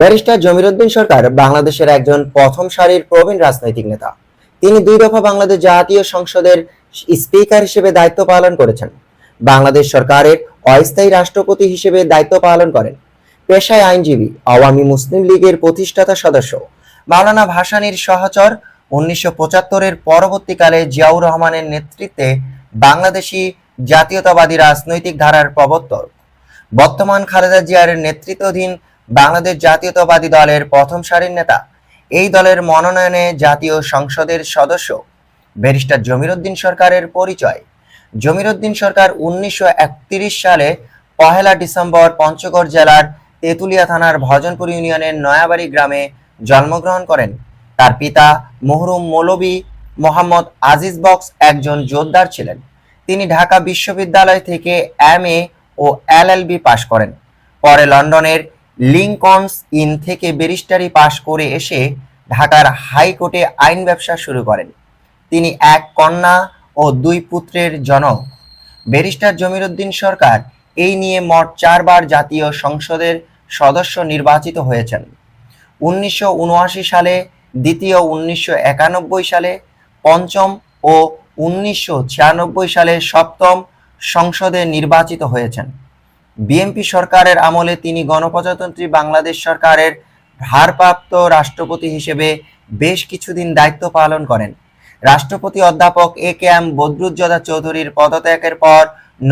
Barrister Jamiruddin সরকার বাংলাদেশের একজন প্রথম সারির প্রবীণ রাজনৈতিক নেতা। তিনি দুই দফা বাংলাদেশ জাতীয় সংসদের স্পিকার হিসেবে দায়িত্ব পালন করেছেন। বাংলাদেশ সরকারের অস্থায়ী রাষ্ট্রপতি হিসেবে দায়িত্ব পালন করেন। পেশায় আইনজীবী, আওয়ামী মুসলিম লীগের প্রতিষ্ঠাতা সদস্য। মাওলানা ভাসানীর সহচর উনিশশো পঁচাত্তরের পরবর্তীকালে জিয়াউর রহমানের নেতৃত্বে বাংলাদেশি জাতীয়তাবাদী রাজনৈতিক ধারার প্রবর্তক। বর্তমান খালেদা জিয়ার নেতৃত্বাধীন বাংলাদেশ জাতীয়তাবাদী দলের প্রথম সারির নেতা। এই দলের মনোনয়নে জাতীয় সংসদের সদস্য ব্যারিস্টার জমিরুদ্দিন সরকারের পরিচয়। জমিরুদ্দিন সরকার উনিশশো একত্রিশ সালে পহেলা ডিসেম্বর পঞ্চগড় জেলার তেঁতুলিয়া থানার ভজনপুর ইউনিয়নের নয়াবাড়ি গ্রামে জন্মগ্রহণ করেন। তার পিতা মহরুম মৌলবী মোহাম্মদ আজিজ বক্স একজন জোরদার ছিলেন। তিনি ঢাকা বিশ্ববিদ্যালয় থেকে এম এ ও এলএলবি পাশ করেন। পরে লন্ডনের লিঙ্কনস ইন থেকে ব্যারিস্টারি পাশ করে এসে ঢাকার হাইকোর্টে আইন ব্যবসা শুরু করেন। তিনি এক কন্যা ও দুই পুত্রের জনক। ব্যারিস্টার জমিরুদ্দিন সরকার এই নিয়ে মোট চারবার জাতীয় সংসদের সদস্য নির্বাচিত হয়েছেন। উনিশশো উনআশি সালে, দ্বিতীয় উনিশশো একানব্বই সালে, পঞ্চম ও উনিশশো ছিয়ানব্বই সালে সপ্তম সংসদে নির্বাচিত হয়েছেন। বিএনপি সরকারের আমলে তিনি গণপ্রজাতন্ত্রী বাংলাদেশ সরকারের ভারপ্রাপ্ত রাষ্ট্রপতি হিসেবে বেশ কিছুদিন দায়িত্ব পালন করেন। রাষ্ট্রপতি অধ্যাপক এ কে এম বদরুজ্জোদা চৌধুরীর পদত্যাগের পর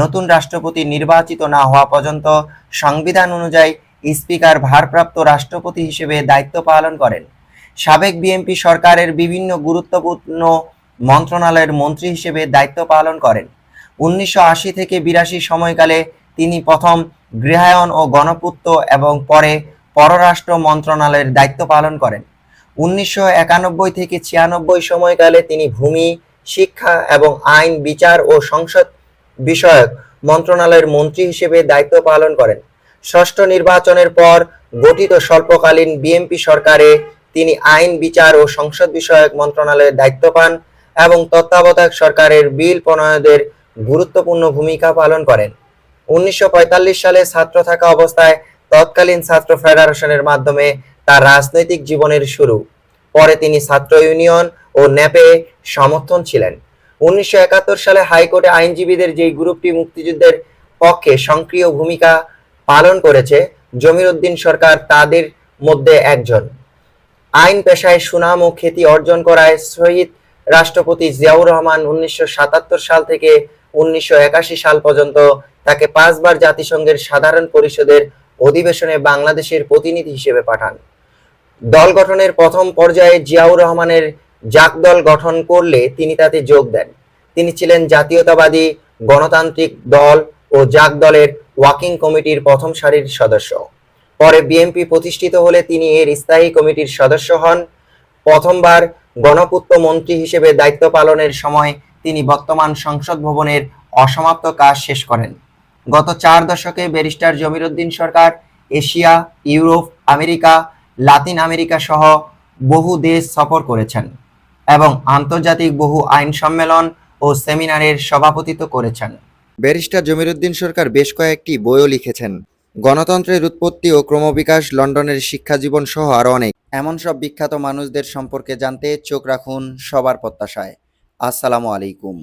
নতুন রাষ্ট্রপতি নির্বাচিত না হওয়া পর্যন্ত সংবিধান অনুযায়ী স্পিকার ভারপ্রাপ্ত রাষ্ট্রপতি হিসেবে দায়িত্ব পালন করেন। সাবেক বিএনপি সরকারের বিভিন্ন গুরুত্বপূর্ণ মন্ত্রণালয়ের মন্ত্রী হিসেবে দায়িত্ব পালন করেন। উনিশশো আশি থেকে বিরাশি সময়কালে তিনি প্রথম গৃহায়ন ও গণপূর্ত এবং পরে পররাষ্ট্র মন্ত্রণালয়ের দায়িত্ব পালন করেন। উনিশশো একানব্বই থেকে ছিয়ানব্বই সময়কালে তিনি ভূমি, শিক্ষা এবং আইন, বিচার ও সংসদ বিষয়ক মন্ত্রণালয়ের মন্ত্রী হিসেবে দায়িত্ব পালন করেন। ষষ্ঠ নির্বাচনের পর গঠিত স্বল্পকালীন বিএনপি সরকারে তিনি আইন, বিচার ও সংসদ বিষয়ক মন্ত্রণালয়ের দায়িত্ব পান এবং তত্ত্বাবধায়ক সরকারের বিল প্রণয়নের গুরুত্বপূর্ণ ভূমিকা পালন করেন। উনিশশো সালে ছাত্র থাকা অবস্থায় তৎকালীন ছাত্র ফেডারেশনের মাধ্যমে তার রাজনৈতিক জীবনের শুরু। পরে তিনি ছাত্র ইউনিয়ন ও ন্যাপে সমর্থন ছিলেন। উনিশশো একাত্তর সালে হাইকোর্টে আইনজীবীদের যেই গ্রুপটি মুক্তিযুদ্ধের পক্ষে সক্রিয় ভূমিকা পালন করেছে, জমিরুদ্দিন সরকার তাদের মধ্যে একজন। আইন পেশায় সুনাম ও খ্যাতি অর্জন করায় শহীদ রাষ্ট্রপতি জিয়াউর রহমান উনিশশো সাতাত্তর সাল থেকে উনিশশো একাশি সাল পর্যন্ত তাকে পাঁচবার জাতিসংঘের সাধারণ পরিষদের অধিবেশনে বাংলাদেশের প্রতিনিধি হিসেবে পাঠান। দল গঠনের প্রথম পর্যায়ে জিয়াউর রহমানের জাক দল গঠন করলে তিনি তাতে যোগ দেন। তিনি ছিলেন জাতীয়তাবাদী গণতান্ত্রিক দল ও জাক দলের ওয়াকিং কমিটির প্রথম সারির সদস্য। পরে বিএনপি প্রতিষ্ঠিত হলে তিনি এর স্থায়ী কমিটির সদস্য হন। প্রথমবার গণপূর্ত মন্ত্রী হিসেবে দায়িত্ব পালনের সময় তিনি বর্তমান সংসদ ভবনের অসমাপ্ত কাজ শেষ করেন। গত চার দশকে barrister Jamiruddin Sarkar, Asia, Europe, America, Latin America সহ বহু দেশ সফর করেছেন এবং আন্তর্জাতিক বহু আইন সম্মেলন ও সেমিনারের সভাপতিত্ব করেছেন। ব্যারিস্টার জমিরুদ্দিন সরকার বেশ কয়েকটি বইও লিখেছেন। গণতন্ত্রের উৎপত্তি ও ক্রমবিকাশ লন্ডনের শিক্ষা জীবন সহ আরও অনেক। এমন সব বিখ্যাত মানুষদের সম্পর্কে জানতে চোখ রাখুন সবার প্রত্যাশায়। আসসালামু আলাইকুম।